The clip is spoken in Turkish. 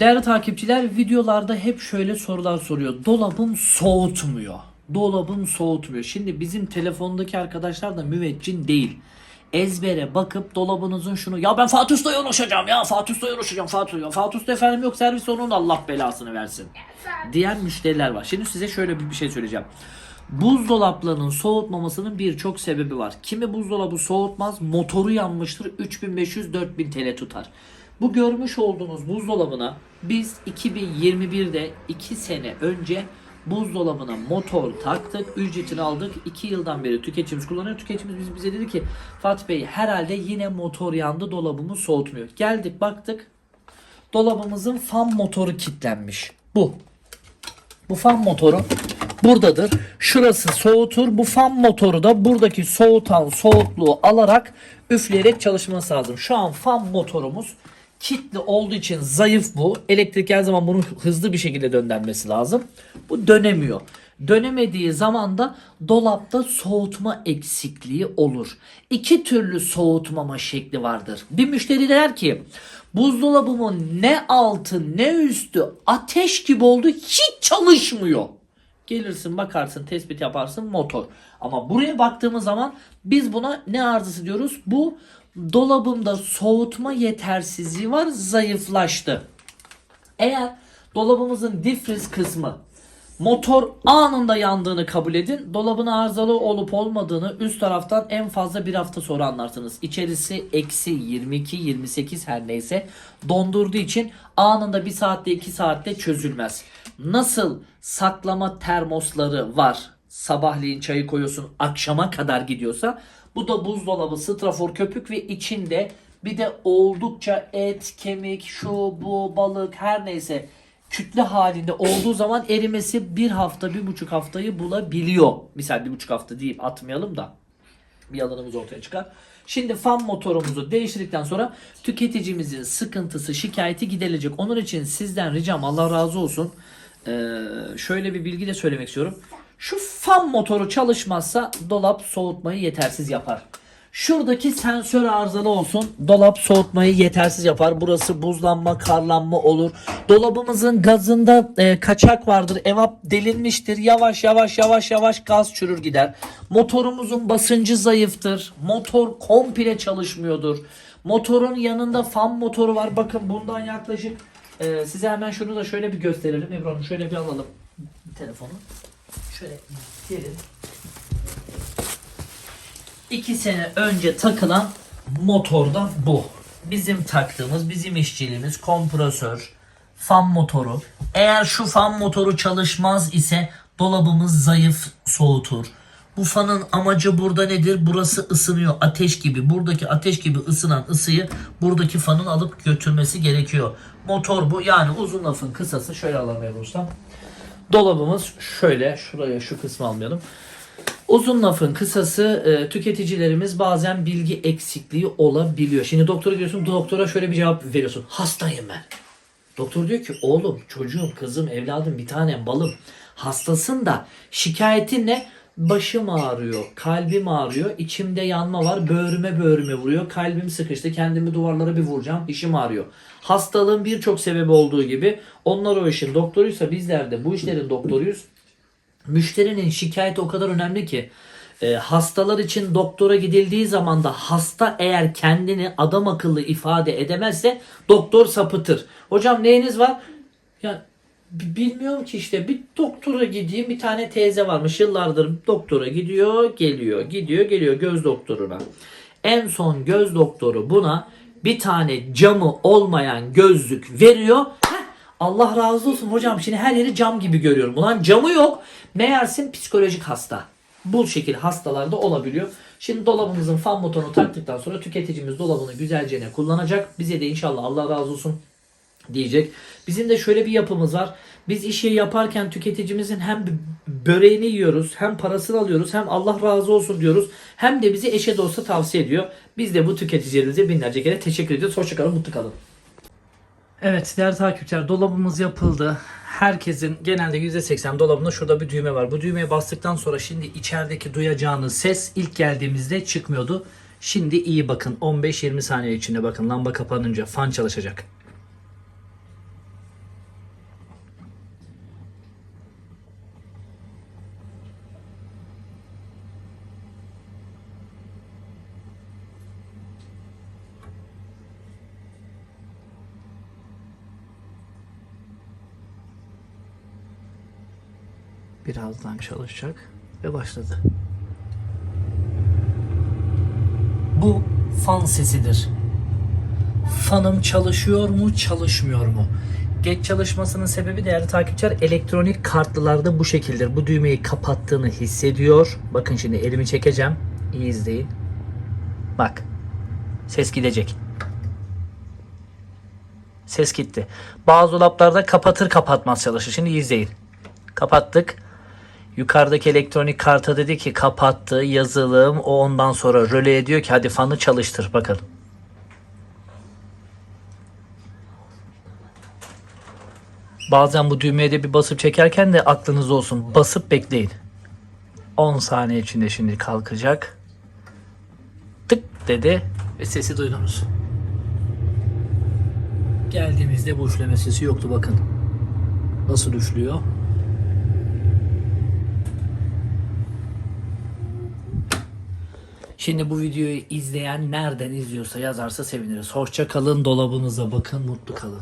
Değerli takipçiler videolarda hep şöyle sorular soruyor. Dolabım soğutmuyor. Dolabım soğutmuyor. Şimdi bizim telefondaki arkadaşlar da müveccin değil. Ezbere bakıp dolabınızın şunu ya ben Fatih Usta'ya ulaşacağım ya Fatih Usta'ya ulaşacağım Fatih Usta. Fatih Usta efendim yok servis onun Allah belasını versin. Diyen müşteriler var. Şimdi size şöyle bir şey söyleyeceğim. Buzdolaplarının soğutmamasının birçok sebebi var. Kimi buzdolabı soğutmaz, motoru yanmıştır, 3500-4000 TL tutar. Bu görmüş olduğunuz buzdolabına biz 2021'de 2 sene önce buzdolabına motor taktık, ücretini aldık. 2 yıldan beri tüketicimiz kullanıyor. Tüketicimiz biz- bize dedi ki Fatih Bey herhalde yine motor yandı dolabımız soğutmuyor. Geldik baktık dolabımızın fan motoru kilitlenmiş. Bu. Bu fan motoru buradadır. Şurası soğutur. Bu fan motoru da buradaki soğutan soğukluğu alarak üfleyerek çalışması lazım. Şu an fan motorumuz kilitli olduğu için zayıf bu. Elektrik her zaman bunu hızlı bir şekilde döndürmesi lazım. Bu dönemiyor. Dönemediği zaman da dolapta soğutma eksikliği olur. İki türlü soğutmama şekli vardır. Bir müşteri der ki buzdolabımın ne altı ne üstü ateş gibi oldu hiç çalışmıyor. Gelirsin bakarsın tespit yaparsın motor. Ama buraya baktığımız zaman biz buna ne arızası diyoruz? Bu dolabımda soğutma yetersizliği var zayıflaştı. Eğer dolabımızın difriz kısmı motor anında yandığını kabul edin. Dolabın arızalı olup olmadığını üst taraftan en fazla bir hafta sonra anlarsınız. İçerisi eksi 22 28 her neyse dondurduğu için anında bir saatte 2 saatte çözülmez. Nasıl saklama termosları var. Sabahleyin çayı koyuyorsun akşama kadar gidiyorsa bu da buzdolabı, strafor, köpük ve içinde bir de oldukça et, kemik, şu, bu, balık her neyse kütle halinde olduğu zaman erimesi bir hafta, bir buçuk haftayı bulabiliyor. Misal bir buçuk hafta deyip atmayalım da bir yalanımız ortaya çıkar. Şimdi fan motorumuzu değiştirdikten sonra tüketicimizin sıkıntısı, şikayeti giderilecek. Onun için sizden ricam Allah razı olsun. Ee, şöyle bir bilgi de söylemek istiyorum. Şu fan motoru çalışmazsa dolap soğutmayı yetersiz yapar. Şuradaki sensör arızalı olsun. Dolap soğutmayı yetersiz yapar. Burası buzlanma, karlanma olur. Dolabımızın gazında e, kaçak vardır. Evap delinmiştir. Yavaş yavaş yavaş yavaş gaz çürür gider. Motorumuzun basıncı zayıftır. Motor komple çalışmıyordur. Motorun yanında fan motoru var. Bakın bundan yaklaşık e, size hemen şunu da şöyle bir gösterelim. Ebru Hanım şöyle bir alalım telefonu. Şöyle gelin. 2 sene önce takılan motorda bu. Bizim taktığımız, bizim işçiliğimiz kompresör, fan motoru. Eğer şu fan motoru çalışmaz ise dolabımız zayıf soğutur. Bu fanın amacı burada nedir? Burası ısınıyor ateş gibi. Buradaki ateş gibi ısınan ısıyı buradaki fanın alıp götürmesi gerekiyor. Motor bu. Yani uzun lafın kısası şöyle alalım Ustam. Dolabımız şöyle. Şuraya şu kısmı almayalım. Uzun lafın kısası e, tüketicilerimiz bazen bilgi eksikliği olabiliyor. Şimdi doktora diyorsun doktora şöyle bir cevap veriyorsun. Hastayım ben. Doktor diyor ki oğlum çocuğum kızım evladım bir tanem balım hastasın da şikayetin ne? Başım ağrıyor, kalbim ağrıyor, içimde yanma var, böğrüme böğrüme vuruyor, kalbim sıkıştı, kendimi duvarlara bir vuracağım, dişim ağrıyor. Hastalığın birçok sebebi olduğu gibi onlar o işin doktoruysa bizler de bu işlerin doktoruyuz. Müşterinin şikayeti o kadar önemli ki e, hastalar için doktora gidildiği zaman da hasta eğer kendini adam akıllı ifade edemezse doktor sapıtır. Hocam neyiniz var? Ya bilmiyorum ki işte bir doktora gideyim bir tane teyze varmış yıllardır doktora gidiyor geliyor gidiyor geliyor göz doktoruna. En son göz doktoru buna bir tane camı olmayan gözlük veriyor. Heh, Allah razı olsun hocam şimdi her yeri cam gibi görüyorum. Ulan camı yok. Meğersin psikolojik hasta. Bu şekil hastalarda olabiliyor. Şimdi dolabımızın fan motorunu taktıktan sonra tüketicimiz dolabını güzelce kullanacak. Bize de inşallah Allah razı olsun diyecek. Bizim de şöyle bir yapımız var. Biz işi yaparken tüketicimizin hem böreğini yiyoruz, hem parasını alıyoruz, hem Allah razı olsun diyoruz. Hem de bizi eşe dosta tavsiye ediyor. Biz de bu tüketicilerimize binlerce kere teşekkür ediyoruz. Hoşçakalın, mutlu kalın. Evet değerli takipçiler dolabımız yapıldı. Herkesin genelde %80 dolabında şurada bir düğme var. Bu düğmeye bastıktan sonra şimdi içerideki duyacağınız ses ilk geldiğimizde çıkmıyordu. Şimdi iyi bakın 15-20 saniye içinde bakın lamba kapanınca fan çalışacak. Birazdan çalışacak ve başladı. Bu fan sesidir. Fanım çalışıyor mu, çalışmıyor mu? Geç çalışmasının sebebi değerli takipçiler elektronik kartlılarda bu şekildir. Bu düğmeyi kapattığını hissediyor. Bakın şimdi elimi çekeceğim. İyi izleyin. Bak. Ses gidecek. Ses gitti. Bazı dolaplarda kapatır kapatmaz çalışır. Şimdi izleyin. Kapattık. Yukarıdaki elektronik karta dedi ki kapattı yazılım. O ondan sonra röle ediyor ki hadi fanı çalıştır. Bakın. Bazen bu düğmeye de bir basıp çekerken de aklınız olsun. Basıp bekleyin. 10 saniye içinde şimdi kalkacak. Tık dedi ve sesi duydunuz. Geldiğimizde bu üfleme sesi yoktu bakın. Nasıl üflüyor? Şimdi bu videoyu izleyen nereden izliyorsa yazarsa seviniriz. Hoşça kalın, dolabınıza bakın, mutlu kalın.